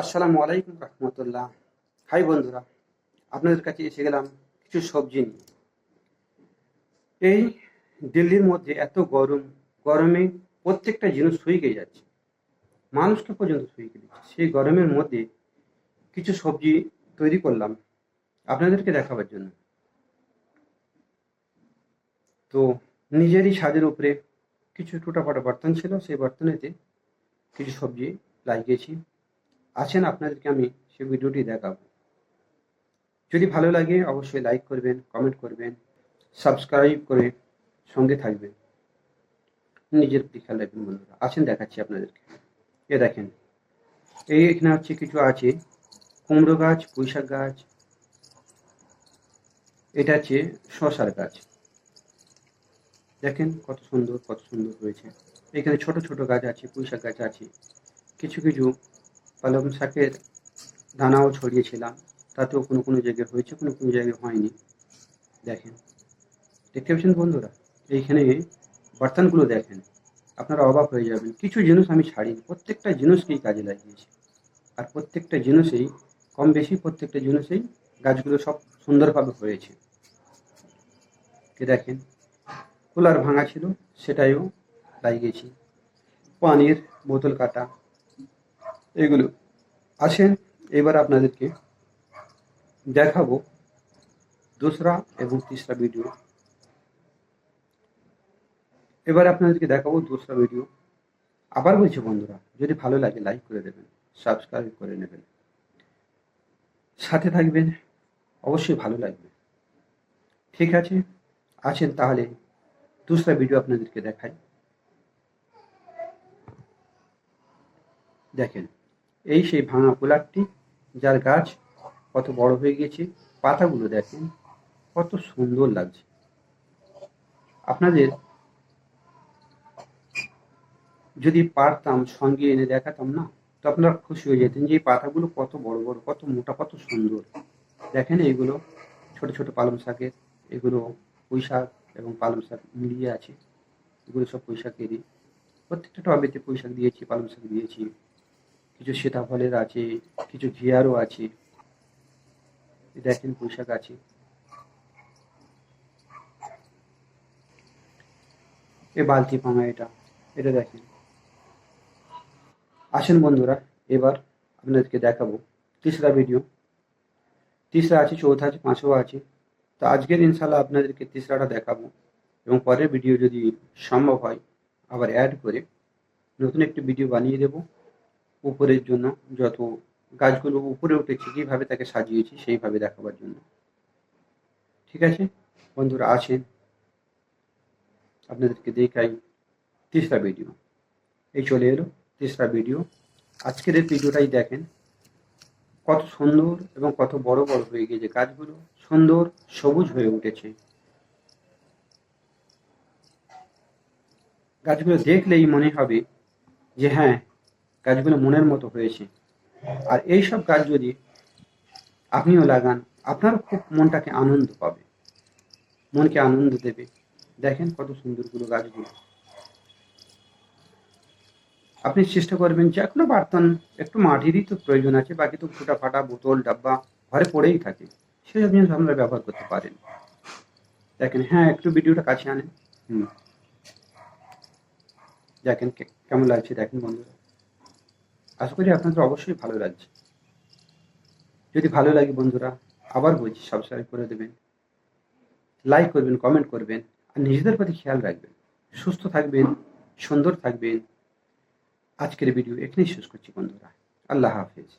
আসসালামু আলাইকুম রহমতুল্লাহ। হাই বন্ধুরা, আপনাদের কাছে এসে গেলাম কিছু সবজি নিয়ে। এই দিল্লির মধ্যে এত গরম, গরমে প্রত্যেকটা জিনিস শুয়ে যাচ্ছে। মানুষকে পর্যন্ত শুয়ে দিচ্ছে সেই গরমের মধ্যে কিছু সবজি তৈরি করলাম, আপনাদেরকে দেখাবার জন্য। তো নিজেরই ছাদের উপরে কিছু টুটাফাটা বর্তন ছিল, সেই বর্তনেতে কিছু সবজি লাগিয়েছি। আছেন আপনাদেরকে আমি সেই ভিডিওটি দেখাবো। যদি ভালো লাগে অবশ্যই লাইক করবেন কমেন্ট করবেন সাবস্ক্রাইব করে সঙ্গে থাকবেন। নিজের খেয়াল রাখবেন বন্ধুরা। আছেন দেখাচ্ছি আপনাদেরকে। এ দেখেন এই এখানে হচ্ছে কিছু আছে। কুমড়ো গাছ, পুঁইশাক গাছ, এটা হচ্ছে শশার গাছ। দেখেন কত সুন্দর কত সুন্দর হয়েছে। এখানে ছোট ছোট গাছ আছে, পুঁইশাক গাছ আছে। কিছু কিছু পালং শাকের দানাও ছড়িয়েছিলাম। তাতেও কোনো কোনো জায়গায় হয়েছে, কোনো কোনো জায়গায় হয়নি। দেখেন। দেখতে পাচ্ছেন বন্ধুরা, এইখানে বর্তনগুলো দেখেন। আপনারা অবাক হয়ে যাবেন, কিছু জিনিস আমি ছাড়িনি, প্রত্যেকটা জিনিসকেই কাজে লাগিয়েছি। আর প্রত্যেকটা জিনিসেই, কম বেশি প্রত্যেকটা জিনিসেই গাছগুলো সব সুন্দরভাবে হয়েছে। দেখেন কুলার ভাঙা ছিল, সেটাইও লাগিয়েছি। পানির বোতল কাটা এগুলো। আসেন, এবার আপনাদেরকে দেখাবো দোসরা এবং তিসরা ভিডিও এবার আপনাদেরকে দেখাবো দোসরা ভিডিও আবার বলছি বন্ধুরা, যদি ভালো লাগে লাইক করে দেবেন সাবস্ক্রাইব করে নেবেন। সাথে থাকবেন, অবশ্যই ভালো লাগবে। ঠিক আছে আছেন তাহলে দোসরা ভিডিও আপনাদেরকে দেখাই। দেখেন এই সেই ভাঙা কুলারটি যার গাছ কত বড় হয়ে গেছে পাতাগুলো দেখেন, কত সুন্দর লাগছে। আপনাদের যদি পারতাম সঙ্গে এনে দেখাতাম না, তো আপনারা খুশি হয়ে যেতেন যে এই পাতাগুলো কত বড় বড়, কত মোটা, কত সুন্দর। দেখেন এইগুলো ছোট ছোট পালং শাকের এগুলো পুঁই শাক এবং পালং শাক মিলিয়ে আছে। এগুলো সব পুঁই শাকেরই। প্রত্যেকটা টবেতে পুঁই শাক দিয়েছি, পালং শাক দিয়েছি। কিছু সীতাফলের আছে, কিছু ঘিয়ারও আছে, দেখেন পোশাক আছে। এ বালতি পাঙা এটা এটা দেখেন। আসেন বন্ধুরা, এবার আপনাদেরকে দেখাবো তিসরা ভিডিও তিসরা আছে, চৌথা আছে, পাঁচও আছে। তো আজকের ইনশাল্লাহ আপনাদেরকে তিসরাটা দেখাবো। এবং পরের ভিডিও যদি সম্ভব হয়, আবার অ্যাড করে নতুন একটি ভিডিও বানিয়ে দেবো। উপরের জন্য যত গাছগুলো উপরে উঠেছে, কীভাবে তাকে সাজিয়েছি সেইভাবে দেখাবার জন্য। ঠিক আছে? বন্ধুরা আছেন? আপনাদেরকে দেখাই তিসরা ভিডিও। এই চলে এলো তিসরা ভিডিও। আজকের এই ভিডিওটাই দেখেন কত সুন্দর এবং কত বড় বড় হয়ে গিয়েছে গাছগুলো, সুন্দর সবুজ হয়ে উঠেছে। গাছগুলো দেখলেই মনে হবে যে হ্যাঁ গাছগুলো মনের মতো হয়েছে। আর এই সব গাছ যদি আপনিও লাগান আপনার খুব মনটাকে আনন্দ পাবে। মনকে আনন্দ দেবে। দেখেন কত সুন্দরগুলো গাছগুলো। আপনি চেষ্টা করবেন যে এখনও বার্তন, একটু মাটিরই তো প্রয়োজন আছে, বাকি তো ফুটা ফাটা বোতল, ডাব্বা, ঘরে পড়েই থাকে। সেসব জিনিস আপনারা ব্যবহার করতে পারেন। দেখেন হ্যাঁ একটু ভিডিওটা কাছে আনেন। হুম। দেখেন কেমন লাগছে দেখেন বন্ধুরা। আশা করি আপনাদের অবশ্যই ভালো লাগছে। যদি ভালো লাগে বন্ধুরা, আবার বলছি সাবস্ক্রাইব করে দেবেন লাইক করবেন কমেন্ট করবেন, আর নিজেদের প্রতি খেয়াল রাখবেন। সুস্থ থাকবেন, সুন্দর থাকবেন। আজকের ভিডিও এখানেই শেষ করছি বন্ধুরা। আল্লাহ হাফিজ।